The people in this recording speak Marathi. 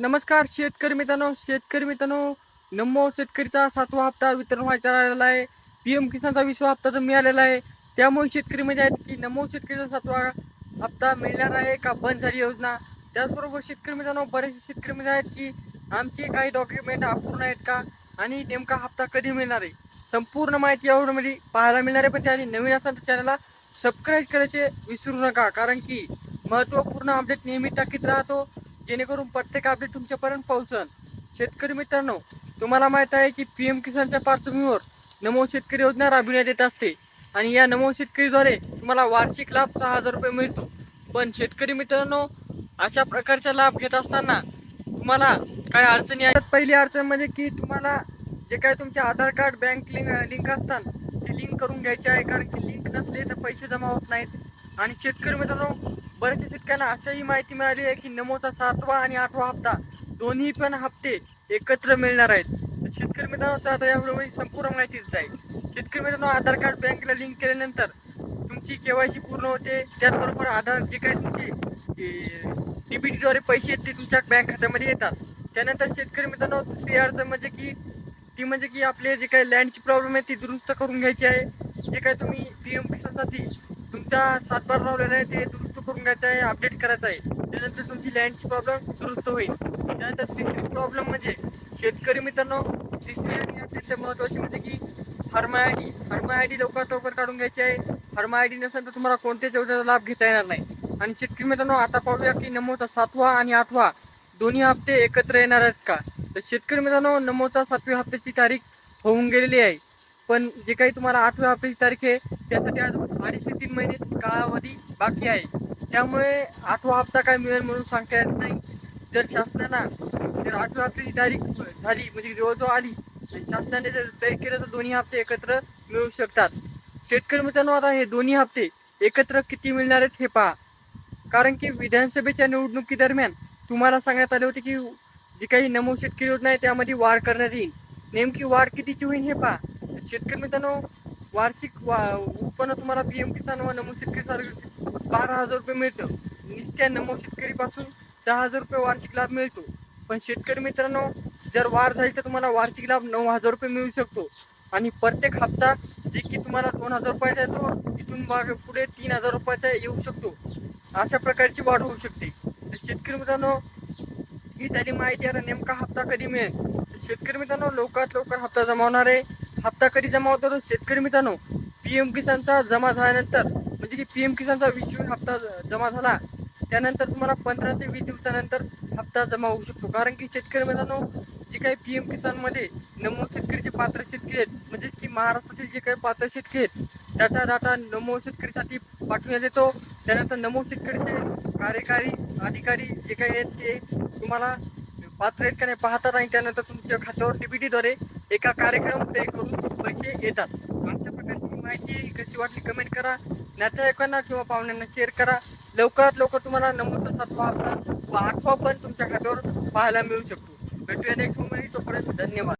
नमस्कार शेतकरी मित्रांनो शेतकरी मित्रांनो नमो शेतकरीचा सातवा हप्ता वितरण व्हायचा राहिलेला आहे. पी एम किसानचा विसवा हप्ता जो मिळालेला आहे. त्यामुळे शेतकरी म्हणजे आहेत की नमो शेतकरीचा सातवा हप्ता मिळणार आहे का बंद झाली योजना? त्याचबरोबर शेतकरी मित्रांनो बरेचसे शेतकरी म्हणजे आहेत की आमचे काही डॉक्युमेंट अपूर्ण आहेत का? आणि नेमका हप्ता कधी मिळणार आहे? संपूर्ण माहिती यावर पाहायला मिळणार आहे. पण त्याआधी नवीन असाल तर चॅनलला सबस्क्राईब करायचे विसरू नका. कारण की महत्त्वपूर्ण अपडेट नेहमी टाकीत राहतो. जेणेकरून प्रत्येक अपडेट तुमच्यापर्यंत पोहोचल शेतकरी मित्रांनो तुम्हाला माहीत आहे की पी एम किसानच्या पार्श्वभूमीवर नमो शेतकरी योजना राबविण्यात येत असते. आणि या नमो शेतकरीद्वारे तुम्हाला वार्षिक लाभ सहा हजार रुपये मिळतो. पण शेतकरी मित्रांनो अशा प्रकारचा लाभ घेत असताना तुम्हाला काय अडचणी आहेत? पहिली अडचण म्हणजे की तुम्हाला जे काय तुमचे Aadhaar card bank link link असतात ते लिंक करून घ्यायचे आहे. कारण की लिंक नसले तर पैसे जमा होत नाहीत. आणि शेतकरी मित्रांनो बऱ्याचशा शेतकऱ्यांना अशाही माहिती मिळाली आहे की नमोचा सातवा आणि आठवा हप्ता दोन्ही पण हप्ते एकत्र मिळणार आहेत. तर शेतकरी मित्रांनो आता यावेळी संपूर्ण माहितीच जाईल शेतकरी मित्रांनो आधार कार्ड बँकेला लिंक केल्यानंतर तुमची केवायसी पूर्ण होते. त्याचबरोबर आधार जे काही तुमचे डीबीटीद्वारे पैसे आहेत ते तुमच्या बँक खात्यामध्ये येतात. त्यानंतर शेतकरी मित्रांनो दुसरी अडचण म्हणजे की ती म्हणजे की आपले जे काही लँडची प्रॉब्लेम आहे ती दुरुस्त करून घ्यायची आहे. जे काही तुम्ही पी एम किसानसाठी तुमचा सातबार लावलेला आहे ते दुरुस्त करून घ्यायचं आहे अपडेट करायचं आहे. त्यानंतर तुमची लँडची प्रॉब्लेम दुरुस्त होईल. त्यानंतर तिसरी प्रॉब्लेम म्हणजे शेतकरी मित्रांनो तिसरी आणि अत्यंत महत्त्वाची म्हणजे की हर्मा आय डी हर्मा आय डी लवकरात लवकर काढून घ्यायची आहे. हर्मा आय डी नसेल तर तुम्हाला कोणत्याच योजनेचा लाभ घेता येणार नाही. आणि शेतकरी मित्रांनो आता पाहूया की नमोचा सातवा आणि आठवा दोन्ही हप्ते एकत्र येणार आहेत का? तर शेतकरी मित्रांनो नमोचा सातव्या हप्त्याची तारीख होऊन गेलेली आहे. पण जे काही तुम्हाला आठव्या हप्त्याची तारीख आहे त्यासाठी आज अडीच ते तीन महिने कालावधी बाकी आहे. त्यामुळे आठवा हप्ता काय मिळेल म्हणून सांगता येत नाही. जर शासनाना जर आठव्या हप्त्याची तारीख झाली म्हणजे जवळजवळ आली आणि शासनाने जर तयारी केलं तर दोन्ही हप्ते एकत्र मिळू शकतात. शेतकरी मित्रांनो आता हे दोन्ही हप्ते एकत्र किती मिळणार आहेत हे पहा. कारण की विधानसभेच्या निवडणुकीदरम्यान तुम्हाला सांगण्यात आले होते की जी काही नमो शेतकरी योजना आहे त्यामध्ये वाढ करण्यात येईल. नेमकी वाढ कितीची होईल हे पहा. तर शेतकरी मित्रांनो वार्षिक वा उत्पन्न तुम्हाला पी एम किसान व नमो शेतकरी बारा हजार रुपये मिळतं. नित्या नमो शेतकरीपासून सहा हजार रुपये वार्षिक लाभ मिळतो. पण शेतकरी मित्रांनो जर वाढ झाली तर तुम्हाला वार्षिक लाभ नऊ हजार रुपये मिळू शकतो. आणि प्रत्येक हप्ता जे की तुम्हाला दोन हजार रुपयाचा येतो इथून मागे पुढे तीन हजार रुपयाचा येऊ शकतो. अशा प्रकारची वाढ होऊ शकते. तर शेतकरी मित्रांनो ही झाली माहिती. आता नेमका हप्ता कधी मिळेल? शेतकरी मित्रांनो लवकरात लवकर हप्ता जमावणार आहे. हप्ता कधी जमा होतो? तर शेतकरी मित्रांनो पी एम किसानचा जमा झाल्यानंतर. म्हणजे की पी एम किसानचा वीस जून हप्ता जमा झाला त्यानंतर तुम्हाला पंधरा ते वीस दिवसानंतर हप्ता जमा होऊ शकतो. कारण की शेतकरी मित्रांनो जे काही पी एम किसानमध्ये नमो शेतकरीचे पात्र शेतकरी आहेत म्हणजे की महाराष्ट्रातील जे काही पात्र शेतकरी आहेत त्याचा डाटा नमो शेतकरीसाठी पाठवण्यात येतो. त्यानंतर नमो शेतकरीचे कार्यकारी अधिकारी जे काही आहेत ते तुम्हाला पात्र आहेत का नाही पाहतात आणि त्यानंतर तुमच्या खात्यावर डीबीटीद्वारे एका कार्यक्रम पे करून पैसे येतात. अशा प्रकारची माहिती कशी वाटली कमेंट करा. नातेवाईकांना किंवा पाहुण्यांना शेअर करा. लवकरात लवकर तुम्हाला नमोचा सातवा आपला व आठवा पण तुमच्या खात्यावर पाहायला मिळू शकतो. भेटूया नेक्स्ट मुंबई तोपर्यंत धन्यवाद.